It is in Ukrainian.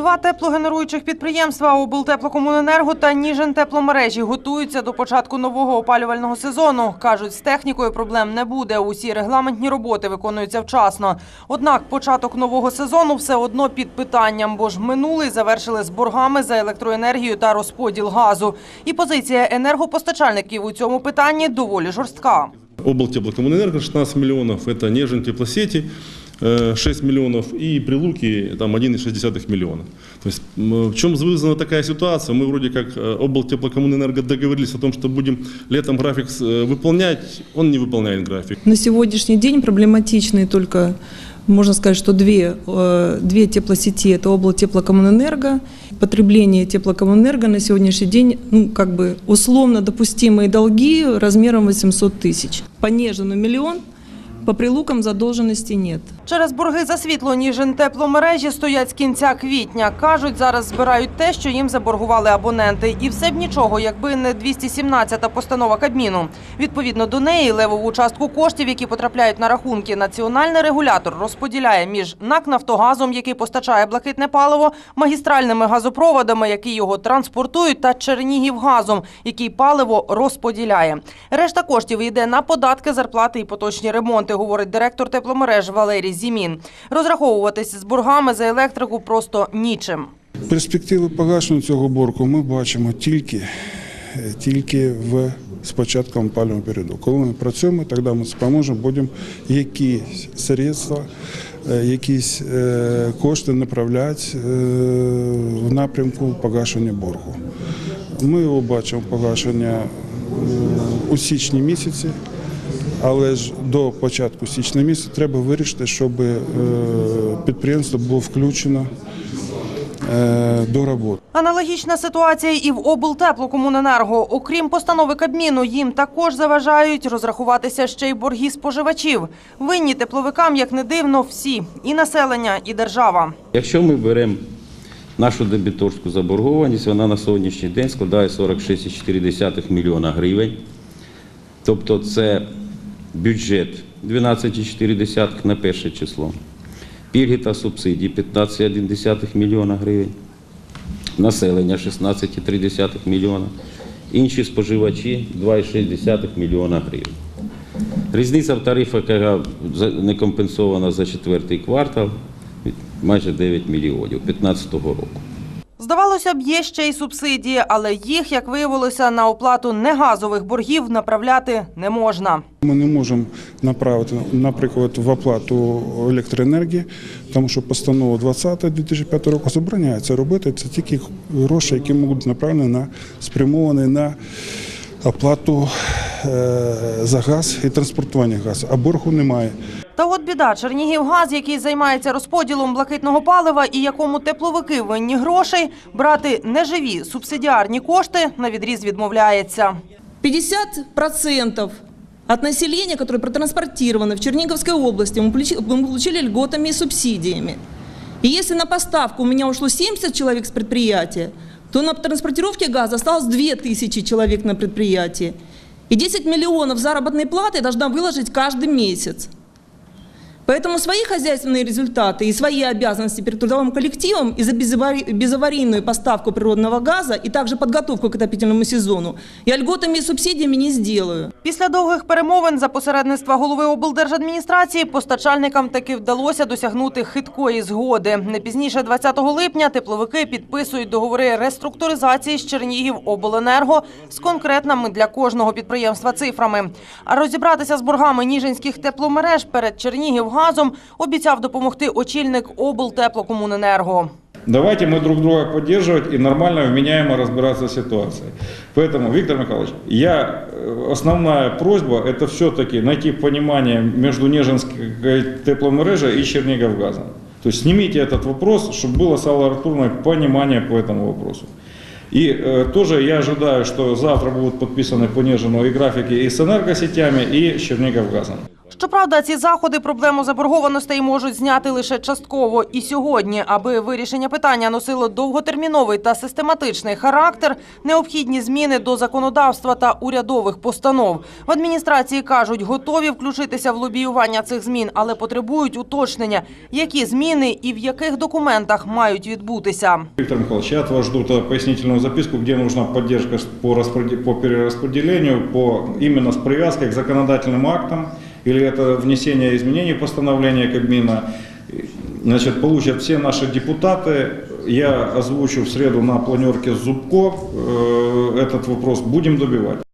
Два теплогенеруючих підприємства облтеплокомуненерго та Ніжин тепломережі готуються до початку нового опалювального сезону. Кажуть, з технікою проблем не буде. Усі регламентні роботи виконуються вчасно. Однак початок нового сезону все одно під питанням, бо ж минулий завершили з боргами за електроенергію та розподіл газу. І позиція енергопостачальників у цьому питанні доволі жорстка. Облтеплокоммунэнерго 16 миллионов, это Нежин теплосети э, 6 миллионов и Прилуки там 1,6 миллиона. То есть в чем вызвана такая ситуация? Мы вроде как э, облтеплокоммунэнерго договорились о том, что будем летом график э, выполнять, он не выполняет график. На сегодняшний день проблематичные только, можно сказать, что две, э, две теплосети – это облтеплокоммунэнерго. Потребление теплокоммунэнерго на сегодняшний день, ну, как бы условно допустимые долги размером 800 тысяч. По Нежину миллион, по прилукам задолженности нет. Через борги за світло Ніжин тепломережі стоять з кінця квітня. Кажуть, зараз збирають те, що їм заборгували абоненти. І все б нічого, якби не 217-та постанова Кабміну. Відповідно до неї, левову частку коштів, які потрапляють на рахунки, національний регулятор розподіляє між НАК «Нафтогазом», який постачає блакитне паливо, магістральними газопроводами, які його транспортують, та Чернігівгазом, який паливо розподіляє. Решта коштів йде на податки, зарплати і поточні ремонти, говорить директор тепломереж Валерій Зімін. Розраховуватись з боргами за електрику просто нічим. Перспективи погашення цього боргу ми бачимо тільки, тільки в з початком опалювального періоду. Коли ми працюємо, тоді ми зможемо будемо якісь средства, е, якісь е, кошти направляти е, в напрямку погашення боргу. Ми його бачимо погашення у січні місяці. Але ж до початку січня місяця треба вирішити, щоб е, підприємство було включено е, до роботи. Аналогічна ситуація і в облтеплокомуненерго. Окрім постанови Кабміну, їм також заважають розрахуватися ще й борги споживачів. Винні тепловикам, як не дивно, всі – і населення, і держава. Якщо ми беремо нашу дебіторську заборгованість, вона на сьогоднішній день складає 46,4 мільйона гривень. Тобто це бюджет 12,4 на перше число. Пільги та субсидії 15,1 мільйона гривень. Населення 16,3 мільйона. Інші споживачі 2,6 мільйона гривень. Різниця в тарифах, яка не компенсована за четвертий квартал, майже 9 мільйонів 2015 року. Здавалося б, є ще й субсидії, але їх, як виявилося, на оплату негазових боргів направляти не можна. Ми не можемо направити, наприклад, в оплату електроенергії, тому що постанова 20 2005 року забороняє це робити. Це тільки гроші, які можуть направлені на спрямовані на оплату е, за газ і транспортування газу, а боргу немає. Та от біда, Чернігівгаз, який займається розподілом блакитного палива і якому тепловики винні грошей, брати неживі субсидіарні кошти на відріз відмовляється. 50% от населения, которое протранспортировано в Черниговской области, мы получи- мы получили льготами и субсидиями. И если на поставку у меня ушло 70 человек с предприятия, то на транспортировке газа осталось 2000 человек на предприятии. И 10 миллионов заработной платы я должна выложить каждый месяц. Поэтому свои хозяйственные результаты и свои обязанности перед трудовым коллективом и за безавари- безаварийную поставку природного газа и также подготовку к отопительному сезону я льготами и субсидиями не сделаю. Після довгих перемовин за посередництва голови облдержадміністрації постачальникам таки вдалося досягнути хиткої згоди. Не пізніше 20 липня тепловики підписують договори реструктуризації з Чернігів обленерго з конкретними для кожного підприємства цифрами. А розібратися з боргами ніжинських тепломереж перед Чернігівгазом обіцяв допомогти очільник облтеплокомуненерго. Давайте мы друг друга поддерживать и нормально, вменяемо разбираться с ситуацией. Поэтому, Виктор Михайлович, я, э, основная просьба – это все-таки найти понимание между Нежинской тепломережей и Черниговгазом. То есть снимите этот вопрос, чтобы было саларатурное понимание по этому вопросу. И э, тоже я ожидаю, что завтра будут подписаны по Нежину и графики и с энергосетями, и с Черниговгазом. Щоправда, ці заходи проблему заборгованостей можуть зняти лише частково. І сьогодні, аби вирішення питання носило довготерміновий та систематичний характер, необхідні зміни до законодавства та урядових постанов. В адміністрації кажуть, готові включитися в лобіювання цих змін, але потребують уточнення, які зміни і в яких документах мають відбутися. Виктор Михайлович, я от вас жду тогда пояснительную записку, нужна поддержка с- по, распреде- по перераспределению, по, именно к законодательным актам, или это внесение изменений в постановление Кабмина. Значит, получат все наши депутаты. Я озвучу в среду на планерке с Зубко э, этот вопрос. Будем добивать.